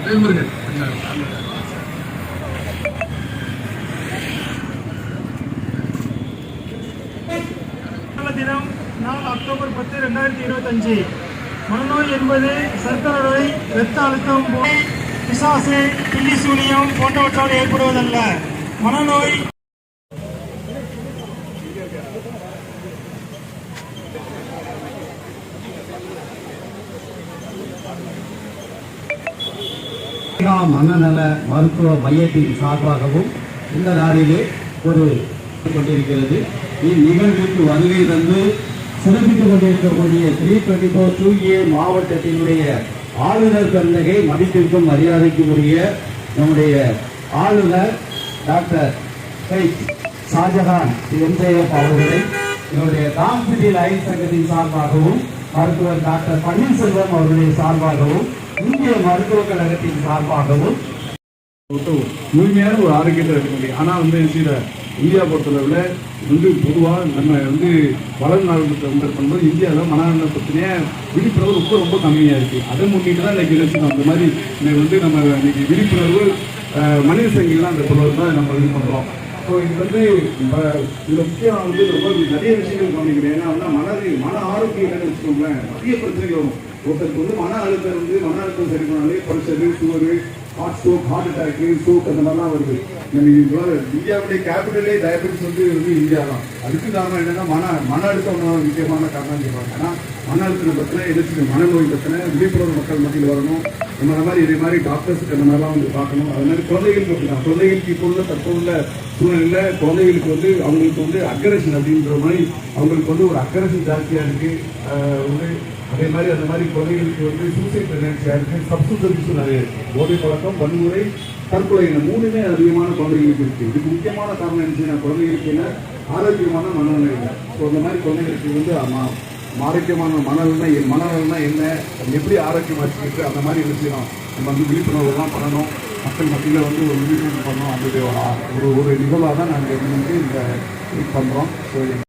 வேல்முருகன் மனநல தினம் நாள் அக்டோபர் பத்து ரெண்டாயிரத்தி இருபத்தஞ்சு. மனநோய் என்பது சர்க்கரை நோய் இரத்த அழுத்தம் போய் பிசாசு பில்லி சூனியம் போன்றவற்றால் ஏற்படுவதல்ல. மனநோய். மனநல மருத்துவ மையத்தின் சார்பாகவும் இந்த நாளிலே ஒரு கொண்டிருக்கிறது. இந்நிகழ்வுக்கு வருகை தந்து சிறப்பித்துக் கொண்டிருக்கக்கூடிய three twenty four two A மாவட்டத்தினுடைய ஆளுநர் கந்தகை மதிப்பிற்கும் மரியாதைக்கும் உரிய நம்முடைய ஆளுநர் டாக்டர் ஹெச் ஷாஜகான் எம்ஜேஎஃப் அவர்களை என்னுடைய தாம்பிடி லைன் சங்கத்தின் சார்பாகவும் மருத்துவர் டாக்டர் பன்னீர்செல்வம் அவர்களுடைய சார்பாகவும் இந்திய மருத்துவக் கழகத்தின் சார்பாகவும். முழுமையான ஒரு ஆரோக்கியத்தில் இருக்க முடியும் ஆனால் வந்து சில இந்தியா பொறுத்தளவில் வந்து பொதுவாக நம்ம வந்து வளர்ந்த நாடுகளை வந்து பண்ணும்போது இந்தியாவில் மனநல பிரச்சனையை விழிப்புணர்வு ரொம்ப ரொம்ப கம்மியாக இருக்குது அதை முன்னிட்டு தான் இன்றைக்கி அந்த மாதிரி இன்னைக்கு வந்து நம்ம இன்னைக்கு விழிப்புணர்வு மனித சங்கிலாம் அந்த பொருள் தான் நம்ம இது பண்ணுறோம் ஸோ இது வந்து நம்ம இதில் முக்கியம் வந்து ரொம்ப நிறைய விஷயங்கள் பண்ணிக்கிறேன் ஏன்னா வந்து மனது மன ஆரோக்கியம் என்னன்னு வச்சுக்கோங்களேன் நிறைய பிரச்சனைகள் வரும். ஒருத்தருக்கு வந்து மன அழுத்தம் வந்து மன அழுத்தம் சரி பண்ணாலே pressure sugar heart stroke heart attack stroke அந்த மாதிரிலாம் வருது. இந்தியாவுடைய கேபிட்டலே டயபெட்டிஸ் வந்து வந்து இந்தியா தான். அதுக்கு காரணம் என்னன்னா மன மன அழுத்தம் ஒரு முக்கியமான காரணம் சொல்லுவாங்க ஏன்னா மன அழுத்தம் பிரச்சனை எதிர்த்து மனநோய் பிரச்சனை விழிப்புணர்வு மக்கள் மத்தியில் வரணும். நம்ம அந்த மாதிரி இதே மாதிரி டாக்டர்ஸுக்கு அந்த மாதிரிலாம் வந்து பார்க்கணும். அது மாதிரி குழந்தைகளுக்கு அப்படிதான் குழந்தைகளுக்கு இப்போ உள்ள தற்போதுள்ள சூழ்நிலையில் குழந்தைகளுக்கு வந்து அவங்களுக்கு வந்து அக்கரேஷன் அப்படின்ற மாதிரி அவங்களுக்கு வந்து ஒரு அக்கரேஷன் ஜாஸ்தியாக இருக்குது வந்து அதே மாதிரி அந்த மாதிரி குழந்தைகளுக்கு வந்து சூசைட் டெண்டன்சியாக இருக்குது சப்ஸ்டியூஸ் நிறைய இருக்குது போதை பழக்கம் வன்முறை தற்கொலை என மூணுமே அதிகமான குழந்தைகளுக்கு இருக்கு. இதுக்கு முக்கியமான காரணம் என்ன குழந்தைகளுக்கு என்ன? ஆரோக்கியமான மனநிலை இல்லை. ஸோ அந்த மாதிரி குழந்தைகளுக்கு வந்து ஆரோக்கியமான மனநிலை என் மனநலம்னா என்ன? அது எப்படி ஆரோக்கியமாக வச்சுக்கிட்டு அந்த மாதிரி விஷயம் நம்ம வந்து விழிப்புணர்வுலாம் பண்ணணும். மக்கள் மத்தியில் வந்து ஒரு விழிப்புணர்வு பண்ணணும். அப்படி ஒரு ஒரு நிகழ்வாக தான் நாங்கள் வந்து இந்த பண்ணுறோம் ஸோ